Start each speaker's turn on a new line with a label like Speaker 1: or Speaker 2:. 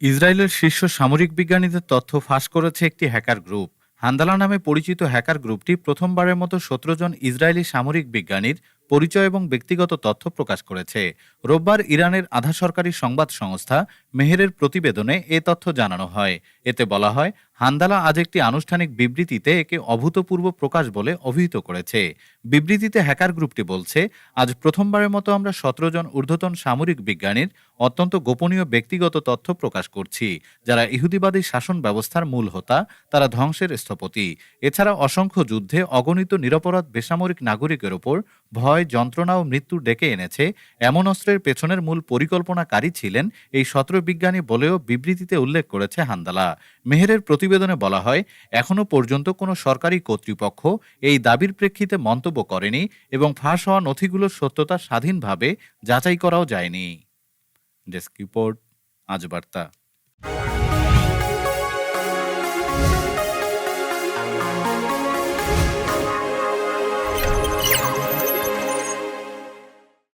Speaker 1: ইসরায়েলের শীর্ষ সামরিক বিজ্ঞানীদের তথ্য ফাঁস করেছে একটি হ্যাকার গ্রুপ। হান্দালা নামে পরিচিত হ্যাকার গ্রুপটি প্রথমবারের মতো সতেরো জন ইসরায়েলি সামরিক বিজ্ঞানীর পরিচয় এবং ব্যক্তিগত তথ্য প্রকাশ করেছে। রোববার ইরানের আধা সরকারি সংবাদ সংস্থা মেহেরের প্রতিবেদনে এ তথ্য জানানো হয়। এতে বলা হয়, হান্দালা আজ একটি আনুষ্ঠানিক বিবৃতিতে একে অভূতপূর্ব প্রকাশ বলে অভিহিত করেছে। বিবৃতিতে হ্যাকার গ্রুপটি বলছে, আজ প্রথমবারের মতো আমরা সতেরো জন ঊর্ধ্বতন সামরিক বিজ্ঞানীর অত্যন্ত গোপনীয় ব্যক্তিগত তথ্য প্রকাশ করছি, যারা ইহুদিবাদী শাসন ব্যবস্থার মূল হোতা, তারা ধ্বংসের স্থপতি। এছাড়া অসংখ্য যুদ্ধে অগণিত নিরপরাধ বেসামরিক নাগরিকের ওপর ভয়, যন্ত্রণা ও মৃত্যু ডেকে এনেছে। এমন অস্ত্রের পেছনের মূল পরিকল্পনাকারী ছিলেন এই সতেরো বিজ্ঞানী বলেও বিবৃতিতে উল্লেখ করেছে হান্দালা। মেহেরের প্রতিবেদনে বলা হয় এখনও পর্যন্ত কোনো সরকারি কর্তৃপক্ষ এই দাবির প্রেক্ষিতে মন্তব্য করেনি এবং ফাঁস হওয়া নথিগুলোর সত্যতা স্বাধীনভাবে যাচাই করাও যায়নি। ডেস্ক রিপোর্ট, আজ বার্তা।